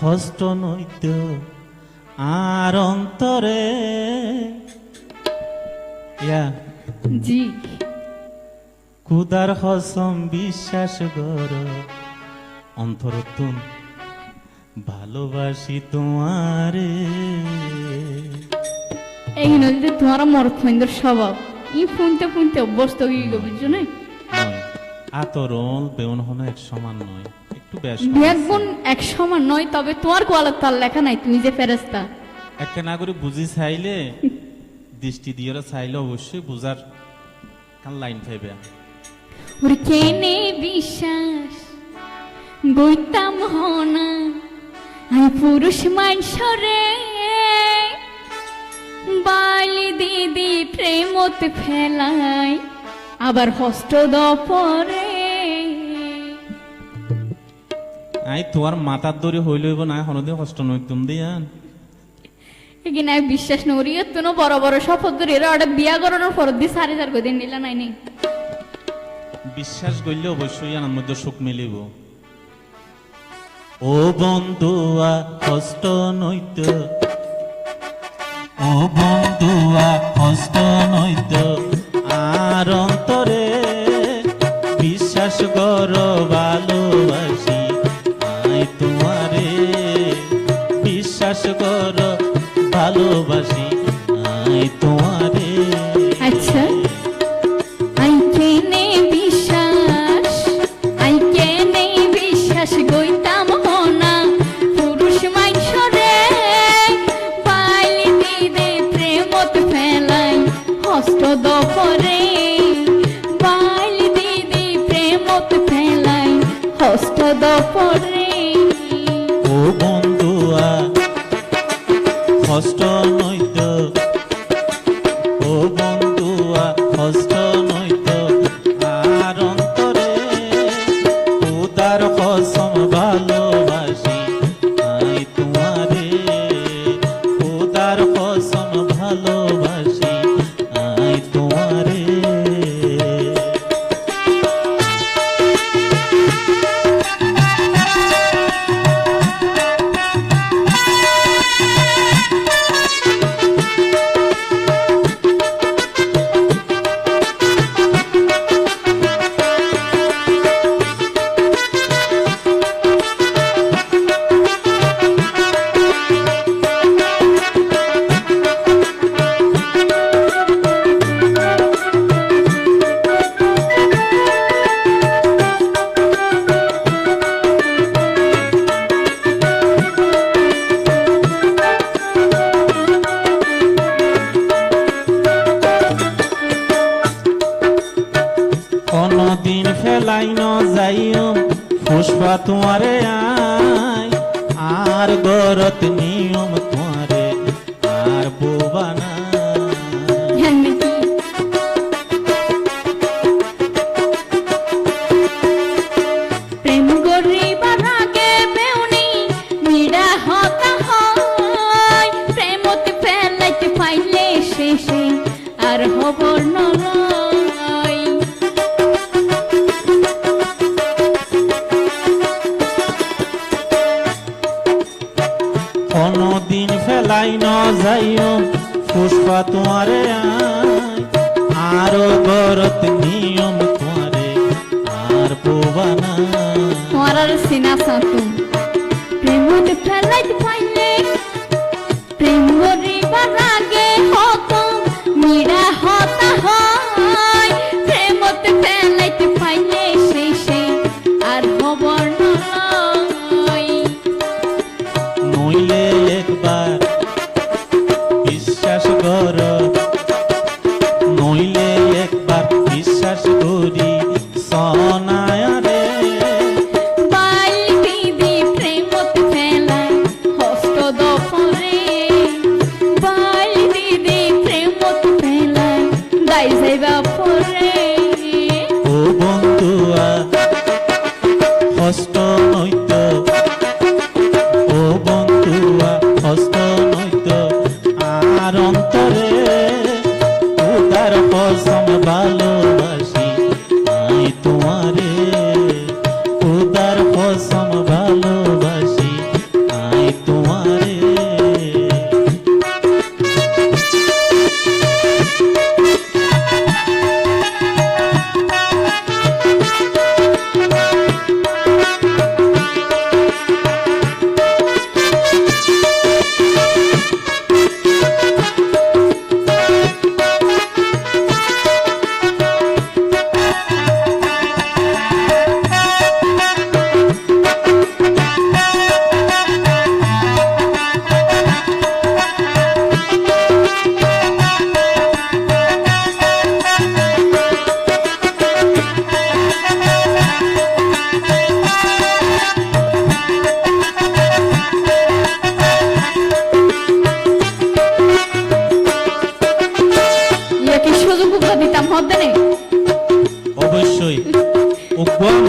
হস্ত নৈত আর অন্তরে। ইয়া। জি। কুদার হসম বিশ্বাস গর অন্তরতুন ভালোবাসি তোমারে। এই নদীতে তোমার মরত মহিন্দ্র স্বভাব। ই ফুনতে ফুনতে অভ্যস্ত হয়ে গেল বুঝছ না? আতরল বেউন হন এক সমান নয়। একটু বেশ এক সমান নয় তবে তোমার কোয়ালার তার লেখা নাই তুমি যে ফেরেস্তা একটা না করে বুঝি চাইলে দৃষ্টি দিয়ে চাইলে অবশ্যই বুঝার কান লাইন পাইবে। ওরে কেনে বিশ্বাস গইতাম হনা আই পুরুষ মানসরে বালি দিদি প্রেমত ফেলাই আবার হস্ত দপরে আই তোমার মাথার দড়ি হইল হইব না হনদিন কষ্ট নয় তুমি দিয়ান এগিয়ে নাই বিশ্বাস নরি এতনো বড় বড় শপথ ধরে এরা ওটা বিয়া করানোর পর দিয়ে সাড়ে চার দিন নিলা নাই নি? বিশ্বাস করলে অবশ্যই আনার মধ্যে সুখ মিলিব। ও বন্ধুয়া কষ্ট ও বন্ধুয়া কষ্ট আর অন্তরে বিশ্বাস কর ভালোবাসি ভালোবাসি আই তোমারে। আচ্ছা। আই কেনে বিশ্বাস, আই কেনে বিশ্বাস, গইতাম হনা পুরুষ মাইছরে পাইলি দিদে প্রেমত ফেলাই হস্ত দপরে। পাইলি দিদি প্রেমত ফেলাই হস্ত দপরে। যাইও পুষ্পা তোমারে আয় আর গরত নিয়ম তোমার আর সিনা সাতুম প্রেমতে ফেলাইতে পাইলে প্রেম গরিবার আগে হত মিড়া হতা হয়। প্রেমতে ফেলাইতে পাইলে সেই সেই আর হবর নয়। নইলে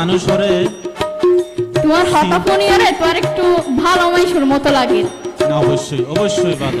মানুষ ওরে তোমার হতাফোনিয়ারে তোমার একটু ভালো মানুষের মতো লাগে। অবশ্যই অবশ্যই ভালো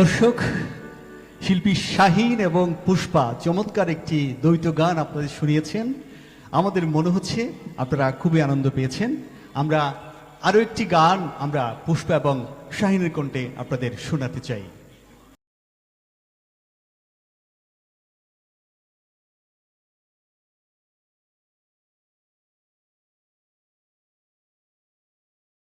দর্শক, শিল্পী শাহিন এবং পুষ্পা চমৎকার একটি দ্বৈত গান আপনাদের শুনিয়েছেন। আমাদের মনে হচ্ছে আপনারা খুবই আনন্দ পেয়েছেন। আমরা আরও একটি গান আমরা পুষ্পা এবং শাহিনের কণ্ঠে আপনাদের শোনাতে চাই।